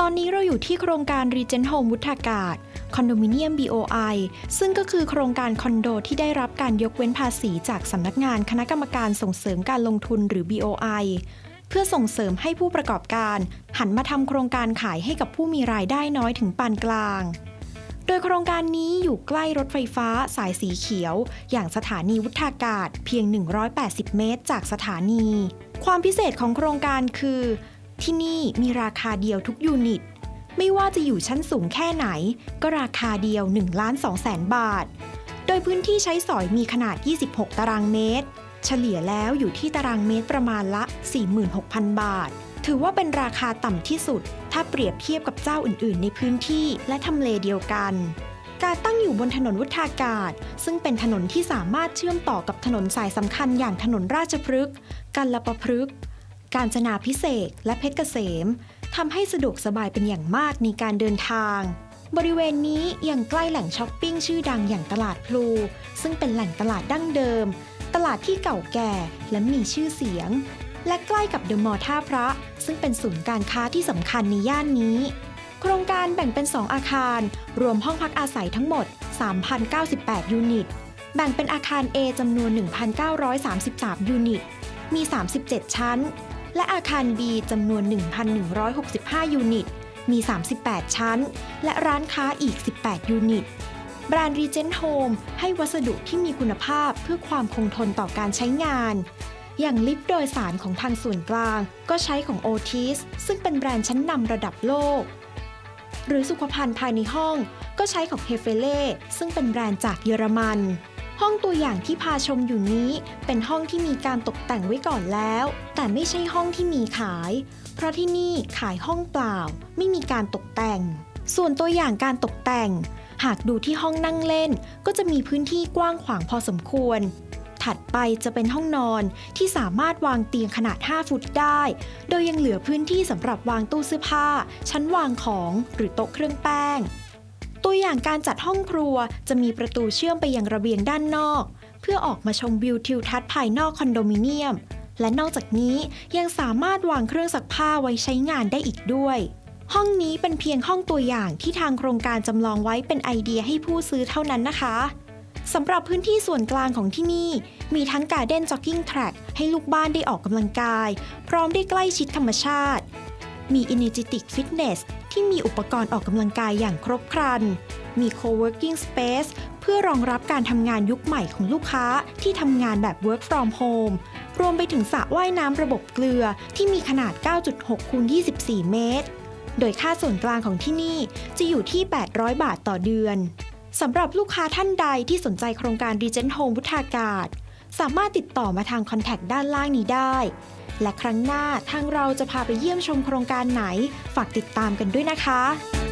ตอนนี้เราอยู่ที่โครงการ Regent Home วุฒากาศคอนโดมิเนียม BOI ซึ่งก็คือโครงการคอนโดที่ได้รับการยกเว้นภาษีจากสำนักงานคณะกรรมการส่งเสริมการลงทุนหรือ BOI เพื่อส่งเสริมให้ผู้ประกอบการ หันมาทำโครงการขายให้กับผู้มีรายได้น้อยถึงปานกลาง โดยโครงการนี้อยู่ใกล้รถไฟฟ้าสายสีเขียว อย่างสถานีวุฒากาศเพียง 180 เมตรจากสถานี ความพิเศษของโครงการคือ ที่นี่มีราคาเดียวทุกยูนิต ไม่ว่าจะอยู่ชั้นสูงแค่ไหน ก็ราคาเดียว1ล้าน2แสนบาท โดยพื้นที่ใช้สอยมีขนาด 26 ตารางเมตร เฉลี่ยแล้วอยู่ที่ตารางเมตรประมาณละ 46,000 บาท ถือว่าเป็นราคาต่ำที่สุด ถ้าเปรียบเทียบกับเจ้าอื่น ๆ ในพื้นที่และทำเลเดียวกัน การตั้งอยู่บนถนนวุฒากาศ ซึ่งเป็นถนนที่สามารถเชื่อมต่อกับถนนสายสำคัญอย่างถนนราชพฤกษ์กัลปพฤกษ์การจนาพิเศษและเพชรเกษมทำให้สะดวกสบายเป็นอย่างมากในการเดินทาง บริเวณนี้ยังใกล้แหล่งช้อปปิ้งชื่อดังอย่างตลาดพลู ซึ่งเป็นแหล่งตลาดดั้งเดิม ตลาดที่เก่าแก่และมีชื่อเสียง และใกล้กับเดอะมอลล์ท่าพระ ซึ่งเป็นศูนย์การค้าที่สำคัญในย่านนี้ โครงการแบ่งเป็น 2 อาคาร รวมห้องพักอาศัยทั้งหมด 3,098 ยูนิต แบ่งเป็นอาคาร A จำนวน 1,933 ยูนิต มี 37 ชั้น และอาคาร B จำนวน 1,165 ยูนิต มี 38 ชั้น และร้านค้าอีก 18 ยูนิตแบรนด์ Regent Home ให้วัสดุที่มีคุณภาพเพื่อความคงทนต่อการใช้งาน อย่างลิฟต์โดยสารของทางส่วนกลาง ก็ใช้ของ Otis ซึ่งเป็นแบรนด์ชั้นนำระดับโลก หรือสุขภัณฑ์ภายในห้อง ก็ใช้ของเฮเฟเล่ซึ่งเป็นแบรนด์จากเยอรมัน ห้องตัวอย่างที่พาชมอยู่นี้ เป็นห้องที่มีการตกแต่งไว้ก่อนแล้ว แต่ไม่ใช่ห้องที่มีขาย เพราะที่นี่ขายห้องเปล่า ไม่มีการตกแต่ง ส่วนตัวอย่างการตกแต่ง หากดูที่ห้องนั่งเล่น ก็จะมีพื้นที่กว้างขวางพอสมควร ถัดไปจะเป็นห้องนอนที่สามารถวางเตียงขนาด 5 ฟุตได้ โดยยังเหลือพื้นที่สำหรับวางตู้เสื้อผ้า ชั้นวางของหรือโต๊ะเครื่องแป้ง ตัวอย่างการจัดห้องครัวจะมีประตูเชื่อมไปยังระเบียงด้านนอก เพื่อออกมาชมวิวทิวทัศน์ภายนอกคอนโดมิเนียม และนอกจากนี้ยังสามารถวางเครื่องซักผ้าไว้ใช้งานได้อีกด้วยห้องนี้เป็นเพียงห้องตัวอย่างที่ทางโครงการจำลองไว้เป็นไอเดียให้ผู้ซื้อเท่านั้นนะคะ สำหรับพื้นที่ส่วนกลางของที่นี่ มีทั้งการเด้นจ็อกกิ้งแทร็กให้ลูกบ้านได้ออกกำลังกาย พร้อมได้ใกล้ชิดธรรมชาติ มี Energetic Fitness ที่มีอุปกรณ์ออกกำลังกายอย่างครบครัน มี Co-working Space เพื่อรองรับการทำงานยุคใหม่ของลูกค้าที่ทำงานแบบ Work from Home รวมไปถึงสระว่ายน้ำระบบเกลือที่มีขนาด 9.6คูณ24 เมตร โดยค่าส่วนกลางของที่นี่จะอยู่ที่ 800 บาทต่อเดือน สำหรับลูกค้าท่านใดที่สนใจโครงการ Regent Home วุฒากาศ สามารถติดต่อมาทางคอนแทคด้านล่างนี้ได้ และครั้งหน้าทางเราจะพาไปเยี่ยมชมโครงการไหน ฝากติดตามกันด้วยนะคะ